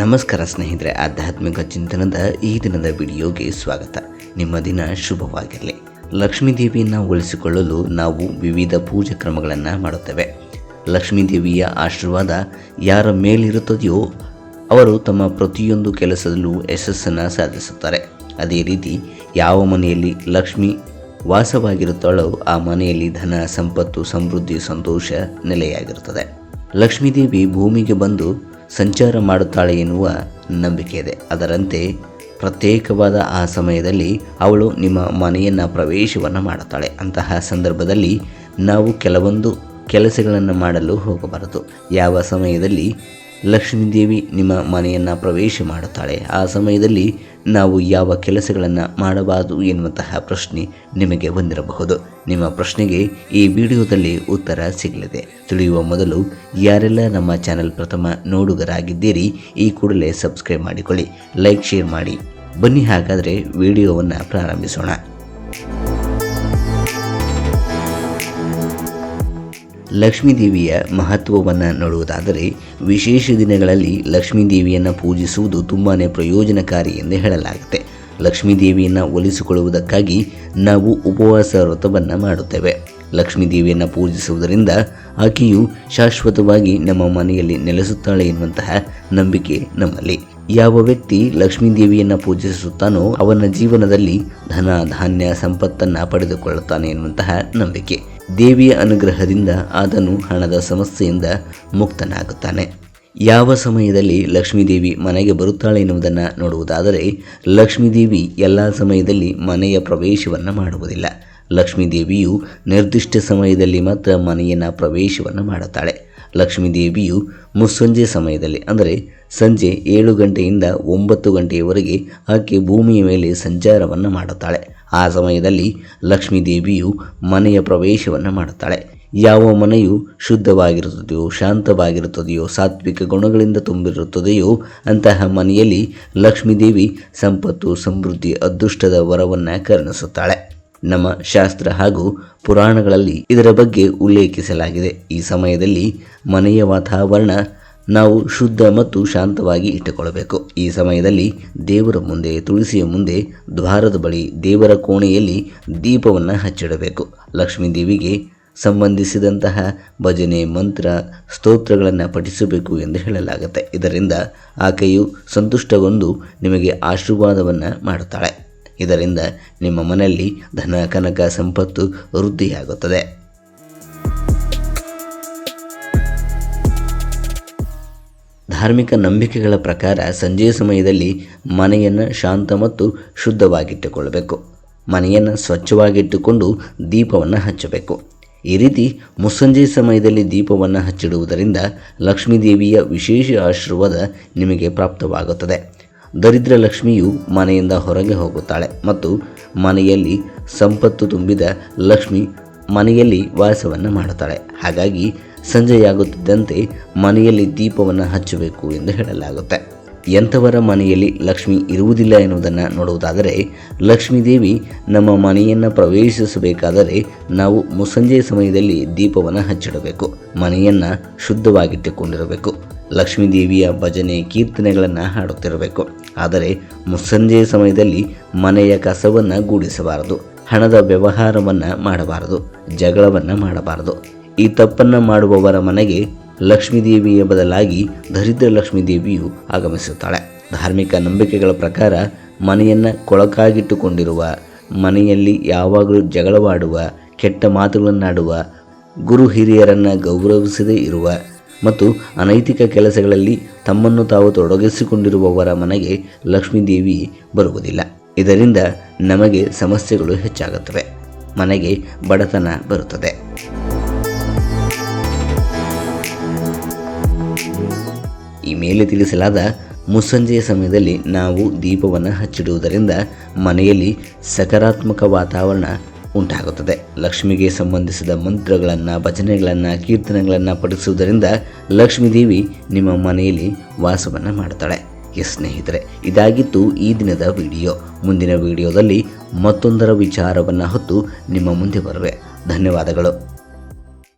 ನಮಸ್ಕಾರ ಸ್ನೇಹಿತರೆ, ಆಧ್ಯಾತ್ಮಿಕ ಚಿಂತನದ ಈ ದಿನದ ವಿಡಿಯೋಗೆ ಸ್ವಾಗತ. ನಿಮ್ಮ ದಿನ ಶುಭವಾಗಿರಲಿ. ಲಕ್ಷ್ಮೀ ದೇವಿಯನ್ನು ಉಳಿಸಿಕೊಳ್ಳಲು ನಾವು ವಿವಿಧ ಪೂಜಾ ಕ್ರಮಗಳನ್ನು ಮಾಡುತ್ತೇವೆ. ಲಕ್ಷ್ಮೀ ದೇವಿಯ ಆಶೀರ್ವಾದ ಯಾರ ಮೇಲಿರುತ್ತದೆಯೋ ಅವರು ತಮ್ಮ ಪ್ರತಿಯೊಂದು ಕೆಲಸದಲ್ಲೂ ಯಶಸ್ಸನ್ನು ಸಾಧಿಸುತ್ತಾರೆ. ಅದೇ ರೀತಿ ಯಾವ ಮನೆಯಲ್ಲಿ ಲಕ್ಷ್ಮಿ ವಾಸವಾಗಿರುತ್ತಾಳೋ ಆ ಮನೆಯಲ್ಲಿ ಧನ, ಸಂಪತ್ತು, ಸಮೃದ್ಧಿ, ಸಂತೋಷ ನೆಲೆಯಾಗಿರುತ್ತದೆ. ಲಕ್ಷ್ಮೀದೇವಿ ಭೂಮಿಗೆ ಬಂದು ಸಂಚಾರ ಮಾಡುತ್ತಾಳೆ ಎನ್ನುವ ನಂಬಿಕೆ ಇದೆ. ಅದರಂತೆ ಪ್ರತ್ಯೇಕವಾದ ಆ ಸಮಯದಲ್ಲಿ ಅವಳು ನಿಮ್ಮ ಮನೆಯನ್ನು ಪ್ರವೇಶವನ್ನು ಮಾಡುತ್ತಾಳೆ. ಅಂತಹ ಸಂದರ್ಭದಲ್ಲಿ ನಾವು ಕೆಲವೊಂದು ಕೆಲಸಗಳನ್ನು ಮಾಡಲು ಹೋಗಬಾರದು. ಯಾವ ಸಮಯದಲ್ಲಿ ಲಕ್ಷ್ಮೀದೇವಿ ನಿಮ್ಮ ಮನೆಯನ್ನು ಪ್ರವೇಶ ಮಾಡುತ್ತಾಳೆ. ಆ ಸಮಯದಲ್ಲಿ ನಾವು ಯಾವ ಕೆಲಸಗಳನ್ನು ಮಾಡಬಾರದು ಎನ್ನುವಂತಹ ಪ್ರಶ್ನೆ ನಿಮಗೆ ಬಂದಿರಬಹುದು. ನಿಮ್ಮ ಪ್ರಶ್ನೆಗೆ ಈ ವಿಡಿಯೋದಲ್ಲಿ ಉತ್ತರ ಸಿಗಲಿದೆ. ತಿಳಿಯುವ ಮೊದಲು ಯಾರೆಲ್ಲ ನಮ್ಮ ಚಾನೆಲ್ ಪ್ರಥಮ ನೋಡುಗರಾಗಿದ್ದೀರಿ, ಈ ಕೂಡಲೇ ಸಬ್ಸ್ಕ್ರೈಬ್ ಮಾಡಿಕೊಳ್ಳಿ. ಲೈಕ್, ಶೇರ್ ಮಾಡಿ. ಬನ್ನಿ ಹಾಗಾದರೆ ವಿಡಿಯೋವನ್ನು ಪ್ರಾರಂಭಿಸೋಣ. ಲಕ್ಷ್ಮೀ ದೇವಿಯ ಮಹತ್ವವನ್ನು ನೋಡುವುದಾದರೆ, ವಿಶೇಷ ದಿನಗಳಲ್ಲಿ ಲಕ್ಷ್ಮೀ ದೇವಿಯನ್ನು ಪೂಜಿಸುವುದು ತುಂಬಾ ಪ್ರಯೋಜನಕಾರಿ ಎಂದು ಹೇಳಲಾಗುತ್ತೆ. ಲಕ್ಷ್ಮೀ ದೇವಿಯನ್ನು ಒಲಿಸಿಕೊಳ್ಳುವುದಕ್ಕಾಗಿ ನಾವು ಉಪವಾಸ ವ್ರತವನ್ನು ಮಾಡುತ್ತೇವೆ. ಲಕ್ಷ್ಮೀ ದೇವಿಯನ್ನು ಪೂಜಿಸುವುದರಿಂದ ಆಕೆಯು ಶಾಶ್ವತವಾಗಿ ನಮ್ಮ ಮನೆಯಲ್ಲಿ ನೆಲೆಸುತ್ತಾಳೆ ಎನ್ನುವಂತಹ ನಂಬಿಕೆ ನಮ್ಮಲ್ಲಿ. ಯಾವ ವ್ಯಕ್ತಿ ಲಕ್ಷ್ಮೀ ದೇವಿಯನ್ನು ಪೂಜಿಸುತ್ತಾನೋ ಅವನ ಜೀವನದಲ್ಲಿ ಧನ, ಧಾನ್ಯ, ಸಂಪತ್ತನ್ನು ಪಡೆದುಕೊಳ್ಳುತ್ತಾನೆ ಎನ್ನುವಂತಹ ನಂಬಿಕೆ. ದೇವಿಯ ಅನುಗ್ರಹದಿಂದ ಆತನು ಹಣದ ಸಮಸ್ಯೆಯಿಂದ ಮುಕ್ತನಾಗುತ್ತಾನೆ. ಯಾವ ಸಮಯದಲ್ಲಿ ಲಕ್ಷ್ಮೀದೇವಿ ಮನೆಗೆ ಬರುತ್ತಾಳೆ ಎನ್ನುವುದನ್ನು ನೋಡುವುದಾದರೆ, ಲಕ್ಷ್ಮೀದೇವಿ ಎಲ್ಲ ಸಮಯದಲ್ಲಿ ಮನೆಯ ಪ್ರವೇಶವನ್ನು ಮಾಡುವುದಿಲ್ಲ. ಲಕ್ಷ್ಮೀದೇವಿಯು ನಿರ್ದಿಷ್ಟ ಸಮಯದಲ್ಲಿ ಮಾತ್ರ ಮನೆಯನ್ನು ಪ್ರವೇಶವನ್ನು ಮಾಡುತ್ತಾಳೆ. ಲಕ್ಷ್ಮೀದೇವಿಯು ಮುಸ್ಸಂಜೆ ಸಮಯದಲ್ಲಿ, ಅಂದರೆ ಸಂಜೆ ಏಳು ಗಂಟೆಯಿಂದ ಒಂಬತ್ತು ಗಂಟೆಯವರೆಗೆ ಆಕೆ ಭೂಮಿಯ ಮೇಲೆ ಸಂಚಾರವನ್ನು ಮಾಡುತ್ತಾಳೆ. ಆ ಸಮಯದಲ್ಲಿ ಲಕ್ಷ್ಮೀದೇವಿಯು ಮನೆಯ ಪ್ರವೇಶವನ್ನು ಮಾಡುತ್ತಾಳೆ. ಯಾವ ಮನೆಯು ಶುದ್ಧವಾಗಿರುತ್ತದೆಯೋ, ಶಾಂತವಾಗಿರುತ್ತದೆಯೋ, ಸಾತ್ವಿಕ ಗುಣಗಳಿಂದ ತುಂಬಿರುತ್ತದೆಯೋ, ಅಂತಹ ಮನೆಯಲ್ಲಿ ಲಕ್ಷ್ಮೀದೇವಿ ಸಂಪತ್ತು, ಸಮೃದ್ಧಿ, ಅದೃಷ್ಟದ ವರವನ್ನು ಕರುಣಿಸುತ್ತಾಳೆ. ನಮ್ಮ ಶಾಸ್ತ್ರ ಹಾಗೂ ಪುರಾಣಗಳಲ್ಲಿ ಇದರ ಬಗ್ಗೆ ಉಲ್ಲೇಖಿಸಲಾಗಿದೆ. ಈ ಸಮಯದಲ್ಲಿ ಮನೆಯ ವಾತಾವರಣ ನಾವು ಶುದ್ಧ ಮತ್ತು ಶಾಂತವಾಗಿ ಇಟ್ಟುಕೊಳ್ಳಬೇಕು. ಈ ಸಮಯದಲ್ಲಿ ದೇವರ ಮುಂದೆ, ತುಳಸಿಯ ಮುಂದೆ, ದ್ವಾರದ ಬಳಿ ದೇವರ ಕೋಣೆಯಲ್ಲಿ ದೀಪವನ್ನು ಹಚ್ಚಿಡಬೇಕು. ಲಕ್ಷ್ಮೀ ದೇವಿಗೆ ಸಂಬಂಧಿಸಿದಂತಹ ಭಜನೆ, ಮಂತ್ರ, ಸ್ತೋತ್ರಗಳನ್ನು ಪಠಿಸಬೇಕು ಎಂದು ಹೇಳಲಾಗುತ್ತೆ. ಇದರಿಂದ ಆಕೆಯು ಸಂತುಷ್ಟಗೊಂಡು ನಿಮಗೆ ಆಶೀರ್ವಾದವನ್ನು ಮಾಡುತ್ತಾಳೆ. ಇದರಿಂದ ನಿಮ್ಮ ಮನೆಯಲ್ಲಿ ಧನ, ಕನಕ, ಸಂಪತ್ತು ವೃದ್ಧಿಯಾಗುತ್ತದೆ. ಧಾರ್ಮಿಕ ನಂಬಿಕೆಗಳ ಪ್ರಕಾರ ಸಂಜೆಯ ಸಮಯದಲ್ಲಿ ಮನೆಯನ್ನು ಶಾಂತ ಮತ್ತು ಶುದ್ಧವಾಗಿಟ್ಟುಕೊಳ್ಳಬೇಕು. ಮನೆಯನ್ನು ಸ್ವಚ್ಛವಾಗಿಟ್ಟುಕೊಂಡು ದೀಪವನ್ನು ಹಚ್ಚಬೇಕು. ಈ ರೀತಿ ಮುಸ್ಸಂಜೆ ಸಮಯದಲ್ಲಿ ದೀಪವನ್ನು ಹಚ್ಚಿಡುವುದರಿಂದ ಲಕ್ಷ್ಮೀದೇವಿಯ ವಿಶೇಷ ಆಶೀರ್ವಾದ ನಿಮಗೆ ಪ್ರಾಪ್ತವಾಗುತ್ತದೆ. ದರಿದ್ರ ಲಕ್ಷ್ಮಿಯು ಮನೆಯಿಂದ ಹೊರಗೆ ಹೋಗುತ್ತಾಳೆ ಮತ್ತು ಮನೆಯಲ್ಲಿ ಸಂಪತ್ತು ತುಂಬಿದ ಲಕ್ಷ್ಮಿ ಮನೆಯಲ್ಲಿ ವಾಸವನ್ನು ಮಾಡುತ್ತಾಳೆ. ಹಾಗಾಗಿ ಸಂಜೆಯಾಗುತ್ತಿದ್ದಂತೆ ಮನೆಯಲ್ಲಿ ದೀಪವನ್ನು ಹಚ್ಚಬೇಕು ಎಂದು ಹೇಳಲಾಗುತ್ತೆ. ಎಂಥವರ ಮನೆಯಲ್ಲಿ ಲಕ್ಷ್ಮಿ ಇರುವುದಿಲ್ಲ ಎನ್ನುವುದನ್ನು ನೋಡುವುದಾದರೆ, ಲಕ್ಷ್ಮೀದೇವಿ ನಮ್ಮ ಮನೆಯನ್ನು ಪ್ರವೇಶಿಸಬೇಕಾದರೆ ನಾವು ಮುಸ್ಸಂಜೆ ಸಮಯದಲ್ಲಿ ದೀಪವನ್ನು ಹಚ್ಚಿಡಬೇಕು. ಮನೆಯನ್ನು ಶುದ್ಧವಾಗಿಟ್ಟುಕೊಂಡಿರಬೇಕು. ಲಕ್ಷ್ಮೀದೇವಿಯ ಭಜನೆ ಕೀರ್ತನೆಗಳನ್ನು ಹಾಡುತ್ತಿರಬೇಕು. ಆದರೆ ಮುಸ್ಸಂಜೆ ಸಮಯದಲ್ಲಿ ಮನೆಯ ಕಸವನ್ನು ಗೂಡಿಸಬಾರದು. ಹಣದ ವ್ಯವಹಾರವನ್ನು ಮಾಡಬಾರದು. ಜಗಳವನ್ನು ಮಾಡಬಾರದು. ಈ ತಪ್ಪನ್ನು ಮಾಡುವವರ ಮನೆಗೆ ಲಕ್ಷ್ಮೀದೇವಿಯ ಬದಲಾಗಿ ದರಿದ್ರ ಲಕ್ಷ್ಮೀದೇವಿಯು ಆಗಮಿಸುತ್ತಾಳೆ. ಧಾರ್ಮಿಕ ನಂಬಿಕೆಗಳ ಪ್ರಕಾರ ಮನೆಯನ್ನು ಕೊಳಕಾಗಿಟ್ಟುಕೊಂಡಿರುವ, ಮನೆಯಲ್ಲಿ ಯಾವಾಗಲೂ ಜಗಳವಾಡುವ, ಕೆಟ್ಟ ಮಾತುಗಳನ್ನಾಡುವ, ಗುರು ಹಿರಿಯರನ್ನು ಗೌರವಿಸದೇ ಇರುವ ಮತ್ತು ಅನೈತಿಕ ಕೆಲಸಗಳಲ್ಲಿ ತಮ್ಮನ್ನು ತಾವು ತೊಡಗಿಸಿಕೊಂಡಿರುವವರ ಮನೆಗೆ ಲಕ್ಷ್ಮೀದೇವಿ ಬರುವುದಿಲ್ಲ. ಇದರಿಂದ ನಮಗೆ ಸಮಸ್ಯೆಗಳು ಹೆಚ್ಚಾಗುತ್ತವೆ. ಮನೆಗೆ ಬಡತನ ಬರುತ್ತದೆ. ಈ ಮೇಲೆ ತಿಳಿಸಲಾದ ಮುಸ್ಸಂಜೆಯ ಸಮಯದಲ್ಲಿ ನಾವು ದೀಪವನ್ನು ಹಚ್ಚಿಡುವುದರಿಂದ ಮನೆಯಲ್ಲಿ ಸಕಾರಾತ್ಮಕ ವಾತಾವರಣ ಉಂಟಾಗುತ್ತದೆ. ಲಕ್ಷ್ಮಿಗೆ ಸಂಬಂಧಿಸಿದ ಮಂತ್ರಗಳನ್ನು, ಭಜನೆಗಳನ್ನು, ಕೀರ್ತನೆಗಳನ್ನು ಪಠಿಸುವುದರಿಂದ ಲಕ್ಷ್ಮೀದೇವಿ ನಿಮ್ಮ ಮನೆಯಲ್ಲಿ ವಾಸವನ್ನು ಮಾಡ್ತಾಳೆ ಎಸ್ ಸ್ನೇಹಿತರೆ, ಇದಾಗಿತ್ತು ಈ ದಿನದ ವಿಡಿಯೋ. ಮುಂದಿನ ವಿಡಿಯೋದಲ್ಲಿ ಮತ್ತೊಂದರ ವಿಚಾರವನ್ನು ಹೊತ್ತು ನಿಮ್ಮ ಮುಂದೆ ಬರುವೆ. ಧನ್ಯವಾದಗಳು.